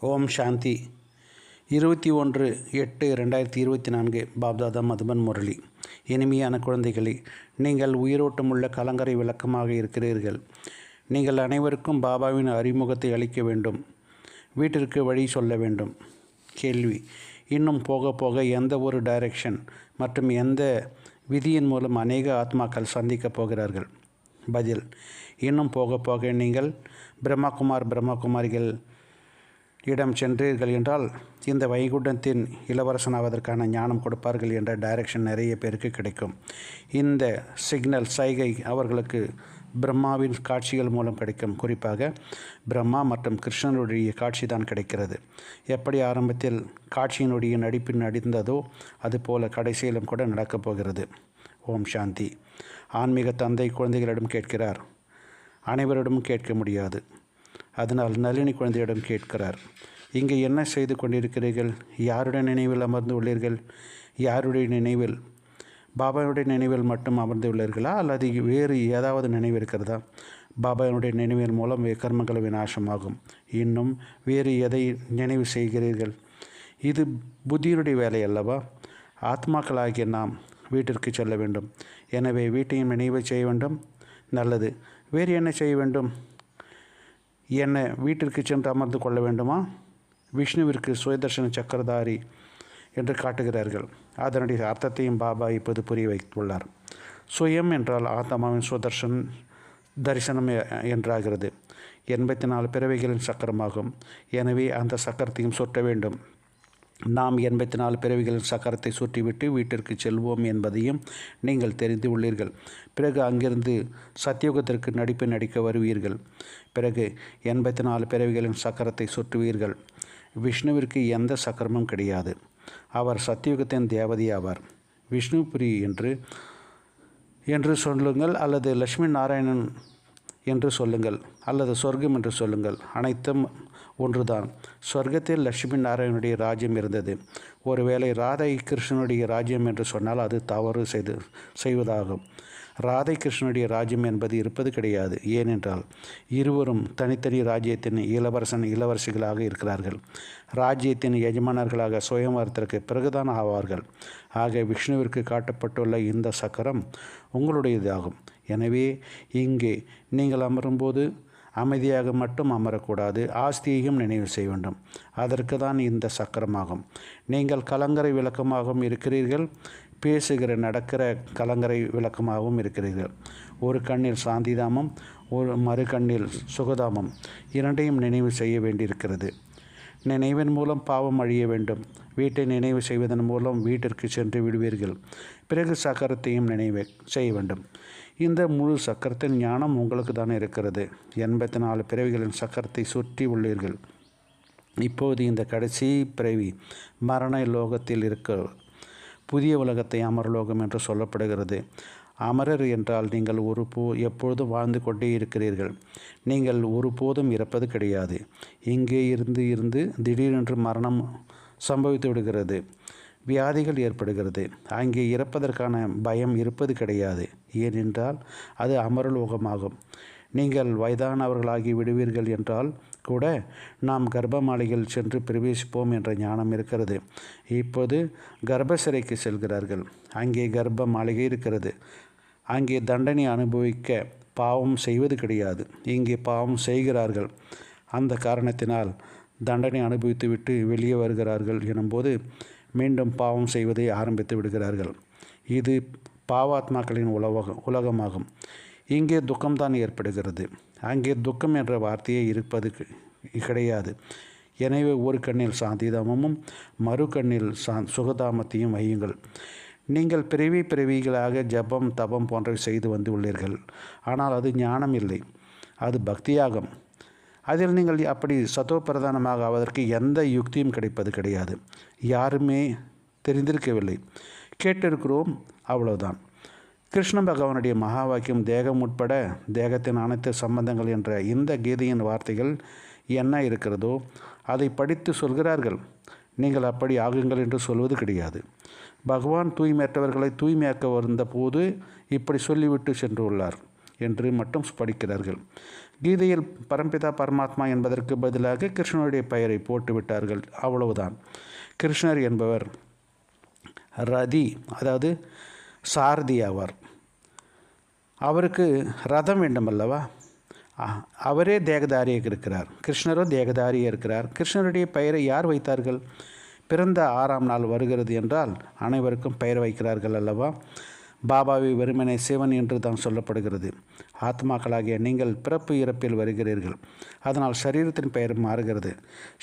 ஓம் சாந்தி. இருபத்தி ஒன்று எட்டு ரெண்டாயிரத்தி இருபத்தி நான்கு பாப்தாதா மதுபன் முரளி. இனிமையான குழந்தைகளே நீங்கள் உயிரோட்டமுள்ள கலங்கரை விளக்கமாக இருக்கிறீர்கள். நீங்கள் அனைவருக்கும் பாபாவின் அறிமுகத்தை அளிக்க வேண்டும். வீட்டிற்கு வழி சொல்ல வேண்டும். கேள்வி. இன்னும் போக போக எந்த ஒரு டைரக்ஷன் மற்றும் எந்த விதியின் மூலம் அநேக ஆத்மாக்கள் சந்திக்கப் போகிறார்கள்? பதில். இன்னும் போக போக நீங்கள் பிரம்மகுமார் பிரம்மாகுமாரிகள் இடம் சென்றீர்கள் என்றால் இந்த வைகுண்டத்தின் இளவரசனாவதற்கான ஞானம் கொடுப்பார்கள் என்ற டைரக்ஷன் நிறைய பேருக்கு கிடைக்கும். இந்த சிக்னல் சைகை அவர்களுக்கு பிரம்மாவின் காட்சிகள் மூலம் கிடைக்கும். குறிப்பாக பிரம்மா மற்றும் கிருஷ்ணனுடைய காட்சி தான் கிடைக்கிறது. எப்படி ஆரம்பத்தில் காட்சியினுடைய நடிப்பில் நடிந்ததோ அதுபோல கடைசியிலும் கூட நடக்கப் போகிறது. ஓம் சாந்தி. ஆன்மீக தந்தை குழந்தைகளிடம் கேட்கிறார். அனைவரிடமும் கேட்க முடியாது. அதனால் நளினி குழந்தையிடம் கேட்கிறார் இங்கே என்ன செய்து கொண்டிருக்கிறீர்கள்? யாருடைய நினைவில் அமர்ந்து உள்ளீர்கள்? யாருடைய நினைவில்? பாபாவுடைய நினைவில் மட்டும் அமர்ந்து உள்ளீர்களா? அல்லது வேறு ஏதாவது நினைவு இருக்கிறதா? பாபாவினுடைய நினைவின் மூலம் கர்மங்கள் விநாசமாகும். இன்னும் வேறு எதை நினைவு செய்கிறீர்கள்? இது புத்தியுடைய வேலை அல்லவா? ஆத்மாக்களாகிய நாம் வீட்டிற்கு செல்ல வேண்டும். எனவே வீட்டையும் நினைவு செய்ய வேண்டும். நல்லது. வேறு என்ன செய்ய வேண்டும்? என்னை வீட்டிற்கு சென்று அமர்ந்து கொள்ள வேண்டுமா? விஷ்ணுவிற்கு சுயதர்ஷன சக்கரதாரி என்று காட்டுகிறார்கள். அதனுடைய அர்த்தத்தையும் பாபா இப்போது புரிய வைத்துள்ளார். சுயம் என்றால் ஆத்மாவின் சுதர்ஷன் தரிசனம் என்றாகிறது. எண்பத்தி நாலு பிறவைகளின் சக்கரமாகும். எனவே அந்த சக்கரத்தையும் சுட்ட வேண்டும். நாம் எண்பத்தி நாலு பிறவிகளின் சக்கரத்தை சுற்றிவிட்டு வீட்டிற்கு செல்வோம் என்பதையும் நீங்கள் தெரிந்து உள்ளீர்கள். பிறகு அங்கிருந்து சத்தியுகத்திற்கு நடிப்பு நடிக்க வருவீர்கள். பிறகு எண்பத்தி நாலு பிறவிகளின் சக்கரத்தை சுற்றுவீர்கள். விஷ்ணுவிற்கு எந்த சக்கரமும் கிடையாது. அவர் சத்தியுகத்தின் தேவதை ஆவார் விஷ்ணுபுரி என்று என்று சொல்லுங்கள். அல்லது லட்சுமி நாராயணன் என்று சொல்லுங்கள் அல்லது சொர்க்கம் என்று சொல்லுங்கள். அனைத்தும் ஒன்றுதான். சொர்க்கத்தில் லட்சுமி நாராயணனுடைய ராஜ்யம் இருந்தது. ஒருவேளை ராதை கிருஷ்ணனுடைய ராஜ்யம் என்று சொன்னால் அது தவறு செய்து செய்வதாகும். ராதை கிருஷ்ணனுடைய ராஜ்யம் என்பது இருப்பது கிடையாது. ஏனென்றால் இருவரும் தனித்தனி ராஜ்யத்தின் இளவரசன் இளவரசிகளாக இருக்கிறார்கள். ராஜ்யத்தின் எஜமானர்களாக சுயமரத்திற்கு பிறகுதான் ஆவார்கள். ஆக விஷ்ணுவிற்கு காட்டப்பட்டுள்ள இந்த சக்கரம் உங்களுடையதாகும். எனவே இங்கே நீங்கள் அமரும்போது அமைதியாக மட்டும் அமரக்கூடாது. ஆஸ்தியையும் நினைவு செய்ய வேண்டும். அதற்கு தான் இந்த சக்கரமாகும். நீங்கள் கலங்கரை விளக்கமாகவும் இருக்கிறீர்கள். பேசுகிற நடக்கிற கலங்கரை விளக்கமாகவும் இருக்கிறீர்கள். ஒரு கண்ணில் சாந்திதாமம் ஒரு மறு கண்ணில் சுகதாமம். இரண்டையும் நினைவு செய்ய வேண்டியிருக்கிறது. நினைவின் மூலம் பாவம் அழிய வேண்டும். வீட்டை நினைவு செய்வதன் மூலம் வீட்டிற்கு சென்று விடுவீர்கள். பிறகு சக்கரத்தையும் நினைவு செய்ய வேண்டும். இந்த முழு சக்கரத்தின் ஞானம் உங்களுக்கு தான் இருக்கிறது. எண்பத்தி நாலு பிறவிகளின் சக்கரத்தை சுற்றி உள்ளீர்கள். இப்போது இந்த கடைசி பிறவி மரண லோகத்தில் இருக்க புதிய உலகத்தை அமரலோகம் என்று சொல்லப்படுகிறது. அமரர் என்றால் நீங்கள் ஒரு போ எப்பொழுதும் வாழ்ந்து கொண்டே இருக்கிறீர்கள். நீங்கள் ஒருபோதும் இறப்பது கிடையாது. இங்கே இருந்து இருந்து திடீரென்று மரணம் சம்பவித்து விடுகிறது. வியாதிகள் ஏற்படுகிறது. அங்கே இறப்பதற்கான பயம் இருப்பது கிடையாது. ஏனென்றால் அது அமரலோகமாகும். நீங்கள் வயதானவர்களாகி விடுவீர்கள் என்றால் கூட நாம் கர்ப்பமாலையில் சென்று பிரவேசிப்போம் என்ற ஞானம் இருக்கிறது. இப்போது கர்ப்பசிறைக்கு செல்கிறார்கள். அங்கே கர்ப்ப மாளிகை இருக்கிறது. அங்கே தண்டனை அனுபவிக்க பாவம் செய்வது கிடையாது. இங்கே பாவம் செய்கிறார்கள். அந்த காரணத்தினால் தண்டனை அனுபவித்துவிட்டு வெளியே வருகிறார்கள் எனும்போது மீண்டும் பாவம் செய்வதை ஆரம்பித்து விடுகிறார்கள். இது பாவாத்மாக்களின் உலகம் உலகமாகும். இங்கே துக்கம்தான் ஏற்படுகிறது. அங்கே துக்கம் என்ற வார்த்தையே இருப்பது கிடையாது. எனவே ஒரு கண்ணில் சாந்திதாமமும் மறு கண்ணில் சா சுகதாமத்தையும் வையுங்கள். நீங்கள் பிறவி பிறவிகளாக ஜபம் தபம் போன்றவை செய்து வந்து உள்ளீர்கள். ஆனால் அது ஞானம் இல்லை. அது பக்தியாகும். அதில் நீங்கள் அப்படி சத்துவ பிரதானமாக ஆவதற்கு எந்த யுக்தியும் கிடைப்பது கிடையாது. யாருமே தெரிந்திருக்கவில்லை. கேட்டிருக்கிறோம் அவ்வளவுதான். கிருஷ்ண பகவானுடைய மகா வாக்கியம் தேகம் உட்பட தேகத்தின் அனைத்து சம்பந்தங்கள் என்ற இந்த கீதையின் வார்த்தைகள் என்ன இருக்கிறதோ அதை படித்து சொல்கிறார்கள். நீங்கள் அப்படி ஆகுங்கள் என்று சொல்வது கிடையாது. பகவான் தூய்மையற்றவர்களை தூய்மையாக்க வந்த போது இப்படி சொல்லிவிட்டு சென்று உள்ளார் என்று மட்டும் படிக்கிறார்கள். கீதையில் பரம்பிதா பரமாத்மா என்பதற்கு பதிலாக கிருஷ்ணனுடைய பெயரை போட்டுவிட்டார்கள். அவ்வளவுதான். கிருஷ்ணர் என்பவர் ரதி அதாவது சாரதி ஆவார். அவருக்கு ரதம் வேண்டும் அல்லவா அவரே தேகதாரியாக இருக்கிறார். கிருஷ்ணரும் தேகதாரியாக இருக்கிறார். கிருஷ்ணருடைய பெயரை யார் வைத்தார்கள்? பிறந்த ஆறாம் நாள் வருகிறது என்றால் அனைவருக்கும் பெயர் வைக்கிறார்கள் அல்லவா? பாபாவை வெறுமனை சிவன் என்று தான் சொல்லப்படுகிறது. ஆத்மாக்களாகிய நீங்கள் பிறப்பு இறப்பில் வருகிறீர்கள். அதனால் சரீரத்தின் பெயர் மாறுகிறது.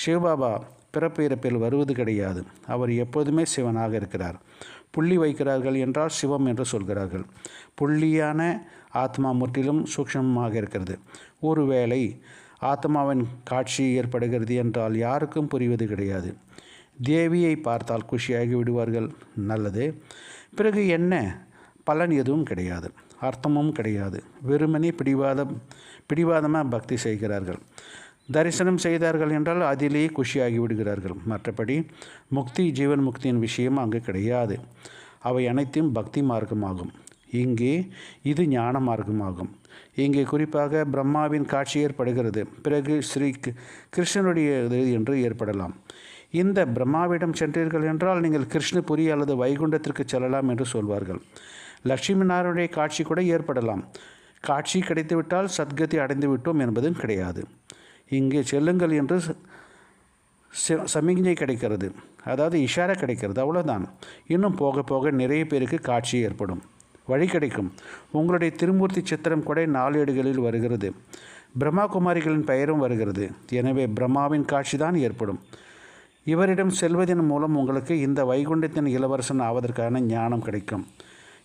சிவபாபா பிறப்பு இறப்பில் வருவது கிடையாது. அவர் எப்போதுமே சிவனாக இருக்கிறார். புள்ளி வைக்கிறார்கள் என்றால் சிவம் என்று சொல்கிறார்கள். புள்ளியான ஆத்மா முற்றிலும் சூக்ஷமமாக இருக்கிறது. ஒருவேளை ஆத்மாவின் காட்சி ஏற்படுகிறது என்றால் யாருக்கும் புரிவது கிடையாது. தேவியை பார்த்தால் குஷியாகி விடுவார்கள். நல்லது. பிறகு என்ன? பலன் எதுவும் கிடையாது. அர்த்தமும் கிடையாது. வெறுமனே பிடிவாதம் பிடிவாதமாக பக்தி செய்கிறார்கள். தரிசனம் செய்தார்கள் என்றால் அதிலேயே குஷியாகி விடுகிறார்கள். மற்றபடி முக்தி ஜீவன் முக்தியின் விஷயம் அங்கு கிடையாது. அவை அனைத்தும் பக்தி மார்க்கமாகும். இங்கே இது ஞான மார்க்கமாகும். இங்கே குறிப்பாக பிரம்மாவின் காட்சி ஏற்படுகிறது. பிறகு ஸ்ரீ கிருஷ்ணனுடைய கிருஷ்ணனுடையது என்று ஏற்படலாம். இந்த பிரம்மாவிடம் சென்றீர்கள் என்றால் நீங்கள் கிருஷ்ணபுரி அல்லது வைகுண்டத்திற்கு செல்லலாம் என்று சொல்வார்கள். லட்சுமி நாராயணுடைய காட்சி கூட ஏற்படலாம். காட்சி கிடைத்துவிட்டால் சத்கதி அடைந்து விட்டோம் என்பதும் கிடையாது. இங்கே செல்லுங்கள் என்று ச- சமிக்ஞை கிடைக்கிறது. அதாவது இஷாரா கிடைக்கிறது. அவ்வளோதான் இன்னும் போக போக நிறைய பேருக்கு காட்சி ஏற்படும். வழி கிடைக்கும். உங்களுடைய திருமூர்த்தி சித்திரம் கூட நாளேடுகளில் வருகிறது. பிரம்மா குமாரிகளின் பெயரும் வருகிறது. எனவே பிரம்மாவின் காட்சி தான் ஏற்படும். இவரிடம் செல்வதன் மூலம் உங்களுக்கு இந்த வைகுண்டத்தின் இளவரசன் ஆவதற்கான ஞானம் கிடைக்கும்.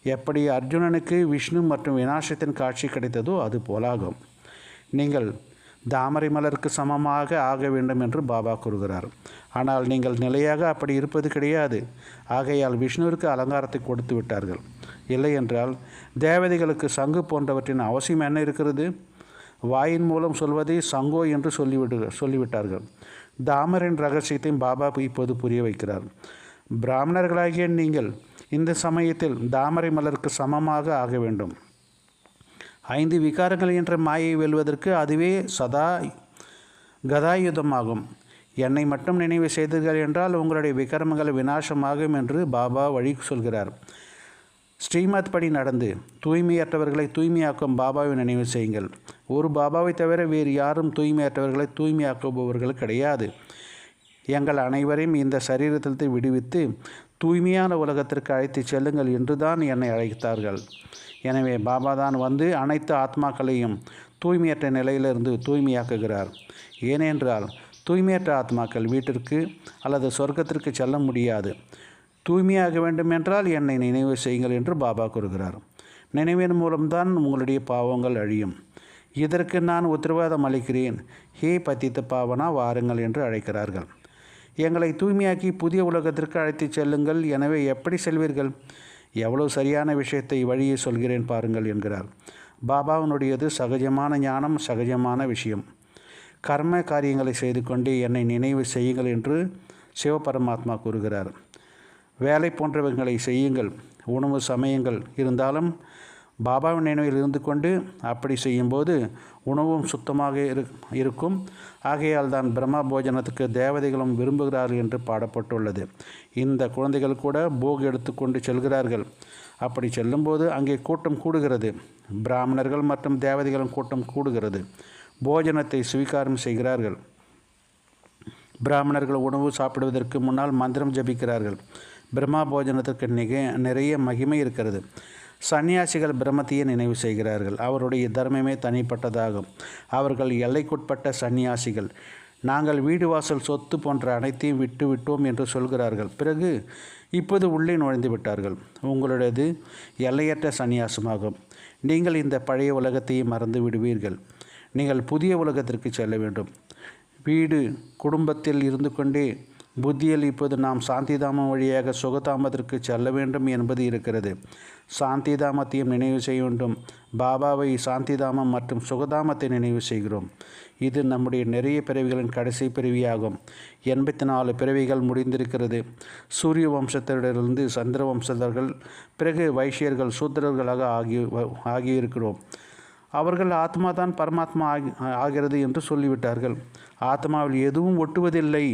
எப்படி அர்ஜுனனுக்கு விஷ்ணு மற்றும் விநாசத்தின் காட்சி கிடைத்ததோ அது போலாகும். நீங்கள் தாமரை மலருக்கு சமமாக ஆக வேண்டும் என்று பாபா கூறுகிறார். ஆனால் நீங்கள் நிலையாக அப்படி இருப்பது கிடையாது. ஆகையால் விஷ்ணுவிற்கு அலங்காரத்தை கொடுத்து விட்டார்கள். இல்லை என்றால் தேவதைகளுக்கு சங்கு போன்றவற்றின் அவசியம் என்ன இருக்கிறது? வாயின் மூலம் சொல்வதை சங்கோ என்று சொல்லிவிடு சொல்லிவிட்டார்கள். தாமரின் ரகசியத்தையும் பாபா இப்போது புரிய வைக்கிறார். பிராமணர்களாகிய நீங்கள் இந்த சமயத்தில் தாமரை மலருக்கு சமமாக ஆக வேண்டும். ஐந்து விகாரங்கள் என்ற மாயை வெல்வதற்கு அதுவே சதா கதாயுதமாகும். என்னை மட்டும் நினைவு செய்தீர்கள் என்றால் உங்களுடைய விக்ரமங்கள் விநாசமாகும் என்று பாபா வழி சொல்கிறார். ஸ்ரீமத் படி நடந்து தூய்மையற்றவர்களை தூய்மையாக்கும் பாபாவை நினைவு செய்யுங்கள். ஒரு பாபாவை தவிர வேறு யாரும் தூய்மையற்றவர்களை தூய்மையாக்குபவர்கள் கிடையாது. எங்கள் அனைவரையும் இந்த சரீரத்திலிருந்து விடுவித்து தூய்மையான உலகத்திற்கு அழைத்து செல்லுங்கள் என்றுதான் என்னை அழைத்தார்கள். எனவே பாபா தான் வந்து அனைத்து ஆத்மாக்களையும் தூய்மையற்ற நிலையிலிருந்து தூய்மையாக்குகிறார். ஏனென்றால் தூய்மையற்ற ஆத்மாக்கள் வீட்டிற்கு அல்லது சொர்க்கத்திற்கு செல்ல முடியாது. தூய்மையாக வேண்டும் என்றால் என்னை நினைவு செய்யுங்கள் என்று பாபா கூறுகிறார். நினைவின் மூலம்தான் உங்களுடைய பாவங்கள் அழியும். இதற்கு நான் உத்தரவாதம் அளிக்கிறேன். ஹே பத்தித்த பாவனா வாருங்கள் என்று அழைக்கிறார்கள். எங்களை தூய்மையாக்கி புதிய உலகத்திற்கு அழைத்துச் செல்லுங்கள். எனவே எப்படி செல்வீர்கள்? எவ்வளவு சரியான விஷயத்தை வழியே சொல்கிறேன் பாருங்கள் என்கிறார். பாபாவினுடையது சகஜமான ஞானம் சகஜமான விஷயம். கர்ம காரியங்களை செய்து கொண்டு என்னை நினைவு செய்யுங்கள் என்று சிவபரமாத்மா கூறுகிறார். வேலை போன்றவைகளை செய்யுங்கள். உணவு சமயங்கள். இருந்தாலும் பாபாவின் நினைவில் இருந்து கொண்டு அப்படி செய்யும்போது உணவும் சுத்தமாக இருக்கும். ஆகையால் தான் பிரம்மா போஜனத்துக்கு தேவதைகளும் விரும்புகிறார்கள் என்று பாடப்பட்டுள்ளது. இந்த குழந்தைகள் கூட போக் எடுத்துக்கொண்டு செல்கிறார்கள். அப்படி செல்லும்போது அங்கே கூட்டம் கூடுகிறது. பிராமணர்கள் மற்றும் தேவதைகளும் கூட்டம் கூடுகிறது. போஜனத்தை சுவீகாரம் செய்கிறார்கள். பிராமணர்கள் உணவு சாப்பிடுவதற்கு முன்னால் மந்திரம் ஜபிக்கிறார்கள். பிரம்மா போஜனத்திற்கு நிக நிறைய மகிமை இருக்கிறது. சன்னியாசிகள் பிரம்மத்தையே நினைவு செய்கிறார்கள். அவருடைய தர்மமே தனிப்பட்டதாகும். அவர்கள் எல்லைக்குட்பட்ட சன்னியாசிகள். நாங்கள் வீடு வாசல் சொத்து போன்ற அனைத்தையும் விட்டு விட்டோம் என்று சொல்கிறார்கள். பிறகு இப்போது உள்ளே நுழைந்து விட்டார்கள். உங்களுடையது எல்லையற்ற சந்நியாசமாகும் நீங்கள் இந்த பழைய உலகத்தையே மறந்து விடுவீர்கள். நீங்கள் புதிய உலகத்திற்கு செல்ல வேண்டும். வீடு குடும்பத்தில் இருந்து கொண்டே புத்தியில் இப்போது நாம் சாந்திதாமம் வழியாக சுகதாமத்திற்கு செல்ல வேண்டும் என்பது இருக்கிறது. சாந்திதாமத்தையும் நினைவு செய்ய வேண்டும். பாபாவை சாந்திதாமம் மற்றும் சுகதாமத்தை நினைவு செய்கிறோம். இது நம்முடைய நிறைய பிறவிகளின் கடைசி பிறவியாகும். எண்பத்தி நாலு பிறவிகள் முடிந்திருக்கிறது. சூரிய வம்சத்தினரிலிருந்து சந்திர வம்சத்தர்கள் பிறகு வைஷ்யர்கள் சூத்திரர்களாக ஆகி ஆகியிருக்கிறோம். அவர்கள் ஆத்மா தான் பரமாத்மா ஆகி ஆகிறது என்று சொல்லிவிட்டார்கள். ஆத்மாவில் எதுவும் ஒட்டுவதில்லை.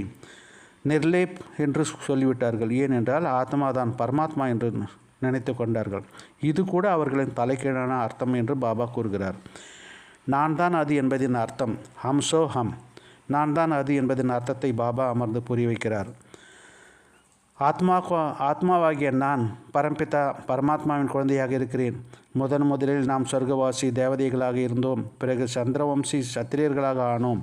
நிர்லேப் என்று சொல்லிவிட்டார்கள். ஏனென்றால் ஆத்மா தான் பரமாத்மா என்று நினைத்து கொண்டார்கள். இது கூட அவர்களின் தலைக்கீழான அர்த்தம் என்று பாபா கூறுகிறார். நான் தான் அது என்பதின் அர்த்தம். ஹம்சோ ஹம். நான் தான் அது என்பதின் அர்த்தத்தை பாபா அமர்ந்து புரிய வைக்கிறார். ஆத்மா ஆத்மாவாகிய நான் பரம்பிதா பரமாத்மாவின் குழந்தையாக இருக்கிறேன். முதன் முதலில் நாம் சொர்க்கவாசி தேவதைகளாக இருந்தோம். பிறகு சந்திரவம்சி சத்திரியர்களாக ஆனோம்.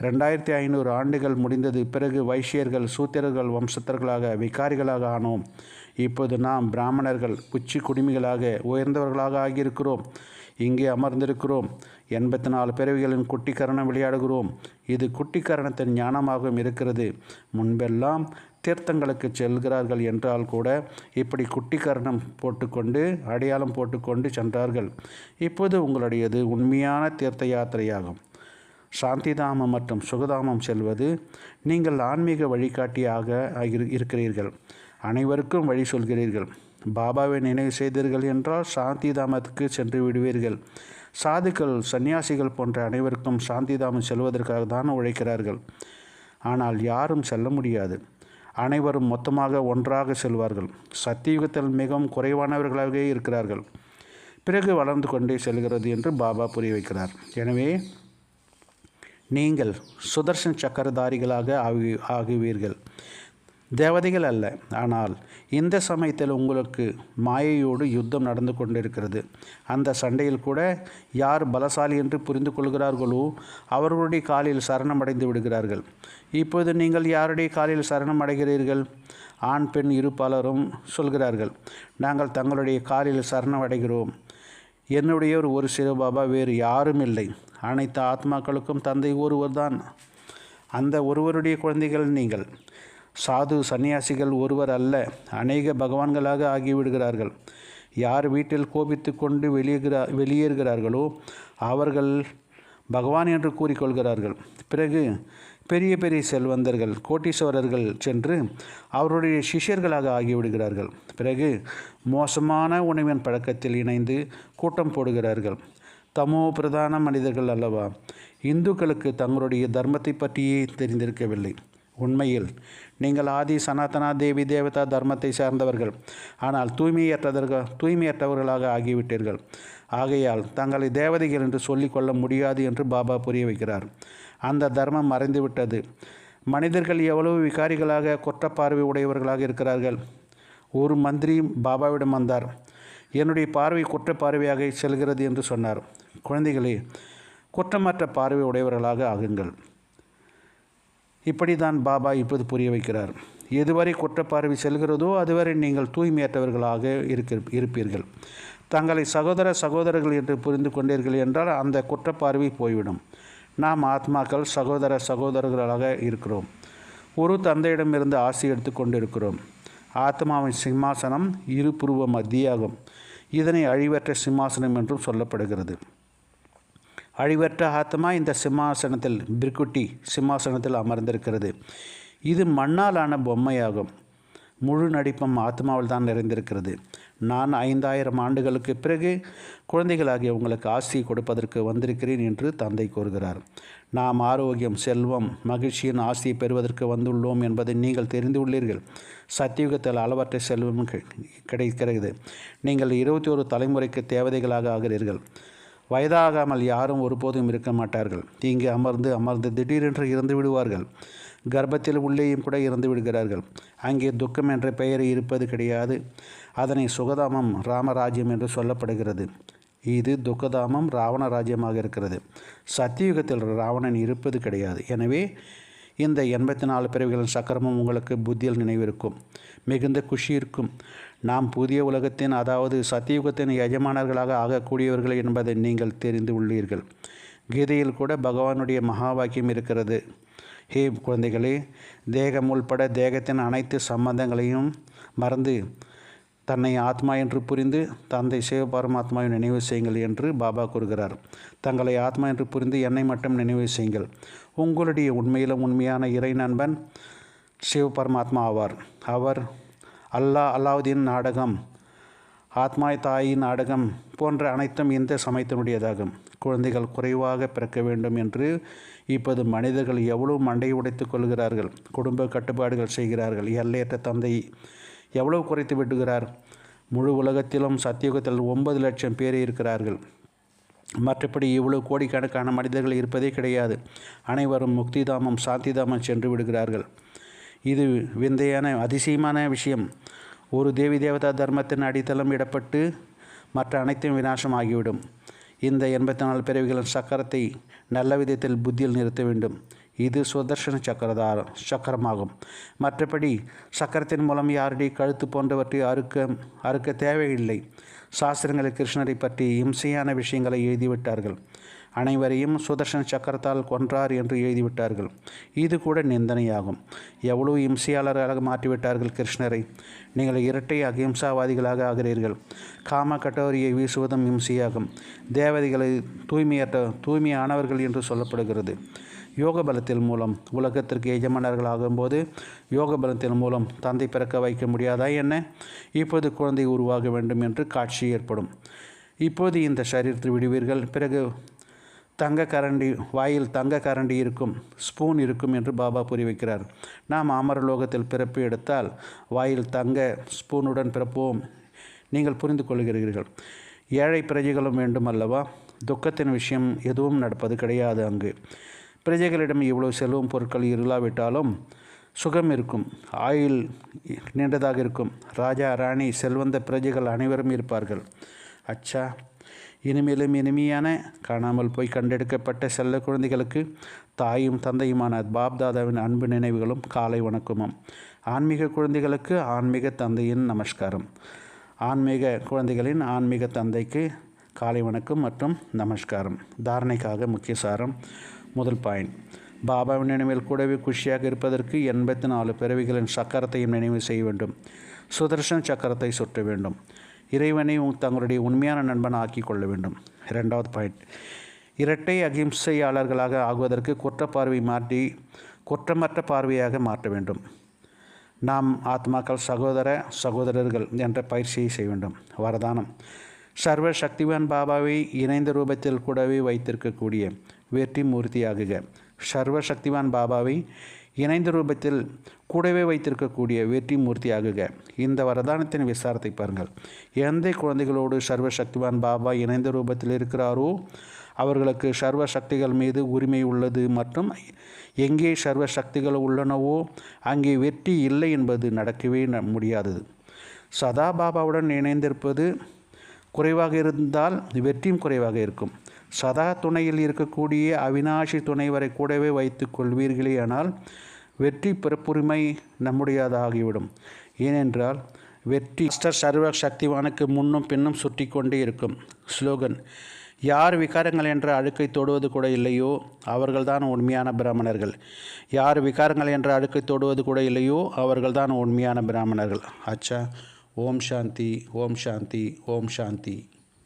ரெண்டாயிரத்தி ஐநூறு ஆண்டுகள் முடிந்தது பிறகு வைஷ்யர்கள் சூத்திரர்கள் வம்சத்தர்களாக விகாரிகளாக ஆனோம். இப்போது நாம் பிராமணர்கள் உச்சி குடிமிகளாக உயர்ந்தவர்களாக ஆகியிருக்கிறோம். இங்கே அமர்ந்திருக்கிறோம். எண்பத்தி நாலு பிறவிகளின் குட்டிக்கரணம் விளையாடுகிறோம். இது குட்டிக்கரணத்தின் ஞானமாகவும் இருக்கிறது. முன்பெல்லாம் தீர்த்தங்களுக்கு செல்கிறார்கள் என்றால் கூட இப்படி குட்டிக்கரணம் போட்டுக்கொண்டு அடையாளம் போட்டுக்கொண்டு சென்றார்கள். இப்போது உங்களுடையது உண்மையான தீர்த்த யாத்திரையாகும். சாந்திதாமம் மற்றும் சுகதாமம் செல்வது நீங்கள் ஆன்மீக வழிகாட்டியாக இருக்கிறீர்கள். அனைவருக்கும் வழி சொல்கிறீர்கள். பாபாவை நினைவு செய்தீர்கள் என்றால் சாந்திதாமத்துக்கு சென்று விடுவீர்கள். சாதுக்கள் சன்னியாசிகள் போன்ற அனைவருக்கும் சாந்திதாமம் செல்வதற்காக தான் உழைக்கிறார்கள். ஆனால் யாரும் செல்ல முடியாது. அனைவரும் மொத்தமாக ஒன்றாக செல்வார்கள். சத்தியுகத்தில் மிகவும் குறைவானவர்களாகவே இருக்கிறார்கள். பிறகு வளர்ந்து கொண்டே செல்கிறது என்று பாபா புரிய வைக்கிறார். எனவே நீங்கள் சுதர்ஷன் சக்கரதாரிகளாக ஆகி ஆகுவீர்கள். தேவதைகள் அல்ல. ஆனால் இந்த சமயத்தில் உங்களுக்கு மாயையோடு யுத்தம் நடந்து கொண்டிருக்கிறது. அந்த சண்டையில் கூட யார் பலசாலி என்று புரிந்து கொள்கிறார்களோ அவர்களுடைய காலில் சரணமடைந்து விடுகிறார்கள். இப்போது நீங்கள் யாருடைய காலில் சரணம் அடைகிறீர்கள்? ஆண் பெண் இரு பலரும் சொல்கிறார்கள். நாங்கள் தங்களுடைய காலில் சரணம் அடைகிறோம். என்னுடைய ஒரு சிவபாபா வேறு யாரும் இல்லை. அனைத்து ஆத்மாக்களுக்கும் தந்தை ஒருவர் தான். அந்த ஒருவருடைய குழந்தைகள் நீங்கள். சாது சன்னியாசிகள் ஒருவர் அல்ல அநேக பகவான்களாக ஆகிவிடுகிறார்கள். யார் வீட்டில் கோபித்து கொண்டு வெளியேகிறா வெளியேறுகிறார்களோ அவர்கள் பகவான் என்று கூறிக்கொள்கிறார்கள். பிறகு பெரிய பெரிய செல்வந்தர்கள் கோட்டீஸ்வரர்கள் சென்று அவருடைய சிஷ்யர்களாக ஆகிவிடுகிறார்கள். பிறகு மோசமான உணவின் பழக்கத்தில் இணைந்து கூட்டம் போடுகிறார்கள். தமோ பிரதான மனிதர்கள் அல்லவா? இந்துக்களுக்கு தங்களுடைய தர்மத்தை பற்றியே தெரிந்திருக்கவில்லை. உண்மையில் நீங்கள் ஆதி சனாதனா தேவி தேவதா தர்மத்தை சார்ந்தவர்கள். ஆனால் தூய்மையற்றதர்கள் தூய்மையற்றவர்களாக ஆகிவிட்டீர்கள். ஆகையால் தங்களை தேவதைகள் என்று சொல்லிக்கொள்ள முடியாது என்று பாபா புரிய வைக்கிறார். அந்த தர்மம் மறைந்துவிட்டது. மனிதர்கள் எவ்வளவு விகாரிகளாக குற்றப்பார்வை உடையவர்களாக இருக்கிறார்கள். ஒரு மந்திரி பாபாவிடம் வந்தார். என்னுடைய பார்வை குற்றப்பார்வையாக செல்கிறது என்று சொன்னார். குழந்தைகளே குற்றமற்ற பார்வை உடையவர்களாக ஆகுங்கள். இப்படி தான் பாபா இப்போது புரிய வைக்கிறார். எதுவரை குற்றப்பார்வை செல்கிறதோ அதுவரை நீங்கள் தூய்மையற்றவர்களாக இருக்க இருப்பீர்கள். தங்களை சகோதர சகோதரர்கள் என்று புரிந்து கொண்டீர்கள் என்றால் அந்த குற்றப்பார்வை போய்விடும். நாம் ஆத்மாக்கள் சகோதர சகோதரர்களாக இருக்கிறோம். ஒரு தந்தையிடமிருந்து ஆசி எடுத்து கொண்டிருக்கிறோம். ஆத்மாவின் சிம்மாசனம் இருபுருவ மத்தியாகும். இதனை அழிவற்ற சிம்மாசனம் என்றும் சொல்லப்படுகிறது. அழிவற்ற ஆத்மா இந்த சிம்மாசனத்தில் பிர்குட்டி சிம்மாசனத்தில் அமர்ந்திருக்கிறது. இது மண்ணாலான பொம்மையாகும். முழு நடிப்பும் ஆத்மாவில் தான் நிறைந்திருக்கிறது. நான் ஐந்தாயிரம் ஆண்டுகளுக்கு பிறகு குழந்தைகளாகிய உங்களுக்கு ஆசி கொடுப்பதற்கு வந்திருக்கிறேன் என்று தந்தை கூறுகிறார். நாம் ஆரோக்கியம் செல்வம் மகிழ்ச்சியின் ஆசியை பெறுவதற்கு வந்துள்ளோம் என்பதை நீங்கள் தெரிந்து உள்ளீர்கள். சத்தியுகத்தில் அளவற்ற செல்வம் கிடைக்கிறது. நீங்கள் இருபத்தி ஒரு தலைமுறைக்கு தேவதைகளாக ஆகிறீர்கள். வயதாகாமல் யாரும் ஒருபோதும் இருக்க மாட்டார்கள். இங்கு அமர்ந்து அமர்ந்து திடீரென்று இறந்து விடுவார்கள். கர்ப்பத்தில் உள்ளேயும் கூட இறந்து விடுகிறார்கள். அங்கே துக்கம் என்ற பெயர் இருப்பது கிடையாது. அதனை சுகதாமம் ராமராஜ்யம் என்று சொல்லப்படுகிறது. இது துக்கதாமம் ராவண ராஜ்யமாக இருக்கிறது. சத்தியுகத்தில் ராவணன் இருப்பது கிடையாது. எனவே இந்த எண்பத்தி நாலு பிறவிகளின் சக்கரமும் உங்களுக்கு புத்தியில் நினைவிருக்கும். மிகுந்த குஷி இருக்கும். நாம் புதிய உலகத்தின் அதாவது சத்தியுகத்தின் எஜமானர்களாக ஆகக்கூடியவர்கள் என்பதை நீங்கள் தெரிந்து உள்ளீர்கள். கீதையில் கூட பகவானுடைய மகா வாக்கியம் இருக்கிறது. ஹே குழந்தைகளே தேகம் உள்பட தேகத்தின் அனைத்து சம்பந்தங்களையும் மறந்து தன்னை ஆத்மா என்று புரிந்து தந்தை சிவபரமாத்மாவை நினைவு செய்யுங்கள் என்று பாபா கூறுகிறார். தங்களை ஆத்மா என்று புரிந்து என்னை மட்டும் நினைவு செய்யுங்கள். உங்களுடைய உண்மையிலும் உண்மையான இறை நண்பன் சிவபரமாத்மா ஆவார். அவர் அல்லா அலாவுதீன் நாடகம் ஆத்மாய் தாயின் நாடகம் போன்ற அனைத்தும் இந்த சமயத்தினுடையதாகும். குழந்தைகள் குறைவாக பிறக்க வேண்டும் என்று இப்போது மனிதர்கள் எவ்வளவு மண்டை உடைத்து கொள்கிறார்கள் குடும்ப கட்டுப்பாடுகள் செய்கிறார்கள் எல்லையற்ற தந்தை எவ்வளவு குறைத்து விடுகிறார் முழு உலகத்திலும் சத்தியுகத்தில் ஒன்பது லட்சம் பேர் இருக்கிறார்கள். மற்றபடி இவ்வளவு கோடிக்கணக்கான மனிதர்கள் இருப்பதே கிடையாது. அனைவரும் முக்திதாமம் சாந்திதாமம் சென்று விடுகிறார்கள். இது விந்தையான அதிசயமான விஷயம். ஒரு தேவி தேவதா தர்மத்தின் அடித்தளம் இடப்பட்டு மற்ற அனைத்தும் விநாசமாகிவிடும். இந்த எண்பத்தி நாலு பிறவிகளின் சக்கரத்தை நல்ல விதத்தில் புத்தியில் நிறுத்த வேண்டும். இது சுதர்சன சக்கரதார சக்கரமாகும். மற்றபடி சக்கரத்தின் மூலம் யாருடைய கழுத்து போன்றவற்றை அறுக்க அறுக்க தேவையில்லை. சாஸ்திரங்களில் கிருஷ்ணரை பற்றி இம்சையான விஷயங்களை எழுதிவிட்டார்கள். அனைவரையும் சுதர்சன சக்கரத்தால் கொன்றார் என்று எழுதிவிட்டார்கள். இது கூட நிந்தனையாகும். எவ்வளவு இம்சையாளர்களாக மாற்றிவிட்டார்கள் கிருஷ்ணரை. நீங்கள் இரட்டை அகிம்சாவாதிகளாக ஆகிறீர்கள். காம கட்டோரியை வீசுவதும் இம்சையாகும். தேவதைகளை தூய்மையற்ற தூய்மையானவர்கள் என்று சொல்லப்படுகிறது. யோக பலத்தின் மூலம் உலகத்திற்கு எஜமானர்கள் ஆகும்போது யோக பலத்தின் மூலம் தந்தை பிறக்க வைக்க முடியாதா என்ன? இப்போது குழந்தை உருவாக வேண்டும் என்று காட்சி ஏற்படும். இப்போது இந்த சரீரத்தில் விடுவீர்கள். பிறகு தங்க கரண்டி வாயில் தங்க கரண்டி இருக்கும் ஸ்பூன் இருக்கும் என்று பாபா புரி வைக்கிறார். நாம் அமரலோகத்தில் பிறப்பு எடுத்தால் வாயில் தங்க ஸ்பூனுடன் பிறப்போம். நீங்கள் புரிந்து கொள்கிறீர்கள். ஏழை பிரஜைகளும் வேண்டும் அல்லவா? துக்கத்தின் விஷயம் எதுவும் நடப்பது கிடையாது அங்கு. பிரஜைகளிடம் இவ்வளவு செல்வம் பொருட்கள் இல்லாவிட்டாலும் சுகம் இருக்கும் ஆயுள் நீண்டதாக இருக்கும். ராஜா ராணி செல்வந்த பிரஜைகள் அனைவரும் இருப்பார்கள். அச்சா இனிமேலும் இனிமையான காணாமல் போய் கண்டெடுக்கப்பட்ட செல்ல குழந்தைகளுக்கு தாயும் தந்தையுமான பாப்தாதாவின் அன்பு நினைவுகளும் காலை வணக்கமும். ஆன்மீக குழந்தைகளுக்கு ஆன்மீக தந்தையின் நமஸ்காரம். ஆன்மீக குழந்தைகளின் ஆன்மீக தந்தைக்கு காலை வணக்கம் மற்றும் நமஸ்காரம். தாரணைக்காக முக்கிய சாரம். முதல் பாயிண்ட். பாபாவின் நினைவில் கூடவே குஷியாக இருப்பதற்கு எண்பத்தி நாலு பிறவிகளின் சக்கரத்தையும் நினைவு செய்ய வேண்டும். சுதர்ஷன் சக்கரத்தை சுற்ற வேண்டும். இறைவனை தங்களுடைய உண்மையான நண்பன் ஆக்கி கொள்ள வேண்டும். இரண்டாவது பாயிண்ட் இரட்டை அகிம்சையாளர்களாக ஆகுவதற்கு குற்றப்பார்வை மாற்றி குற்றமற்ற பார்வையாக மாற்ற வேண்டும். நாம் ஆத்மாக்கள் சகோதர சகோதரர்கள் என்ற பயிற்சியை செய்ய வேண்டும். வரதானம். சர்வ சக்திவான் பாபாவை இணைந்த ரூபத்தில் கூடவே வைத்திருக்கக்கூடிய வெற்றி மூர்த்தியாகுக. சர்வ சக்திவான் பாபாவை இணைந்த ரூபத்தில் கூடவே வைத்திருக்கக்கூடிய வெற்றி மூர்த்தியாகுக இந்த வரதானத்தின் விசாரத்தை பாருங்கள். எந்த குழந்தைகளோடு சர்வ சக்திவான் பாபா இணைந்த ரூபத்தில் இருக்கிறாரோ? அவர்களுக்கு சர்வ சக்திகள் மீது உரிமை உள்ளது மற்றும் எங்கே சர்வ சக்திகள் உள்ளனவோ அங்கே வெற்றி இல்லை என்பது நடக்கவே முடியாதது. சதா பாபாவுடன் இணைந்திருப்பது குறைவாக இருந்தால் வெற்றியும் குறைவாக இருக்கும். சதா துணையில் இருக்கக்கூடிய அவினாஷி துணைவரை கூடவே வைத்து கொள்வீர்களே ஆனால் வெற்றி பிறப்புரிமை நம்முடையதாகிவிடும். ஏனென்றால் வெற்றி மிஸ்டர் சர்வ சக்திவானுக்கு முன்னும் பின்னும் சுற்றி கொண்டே இருக்கும். ஸ்லோகன் யார் விகாரங்கள் என்ற அழுக்கை தொடுவது கூட இல்லையோ? அவர்கள்தான் உண்மையான பிராமணர்கள். யார் விகாரங்கள் என்ற அழுக்கை தொடுவது கூட இல்லையோ? அவர்கள்தான் உண்மையான பிராமணர்கள். அச்சா ஓம் சாந்தி ஓம் சாந்தி ஓம் சாந்தி.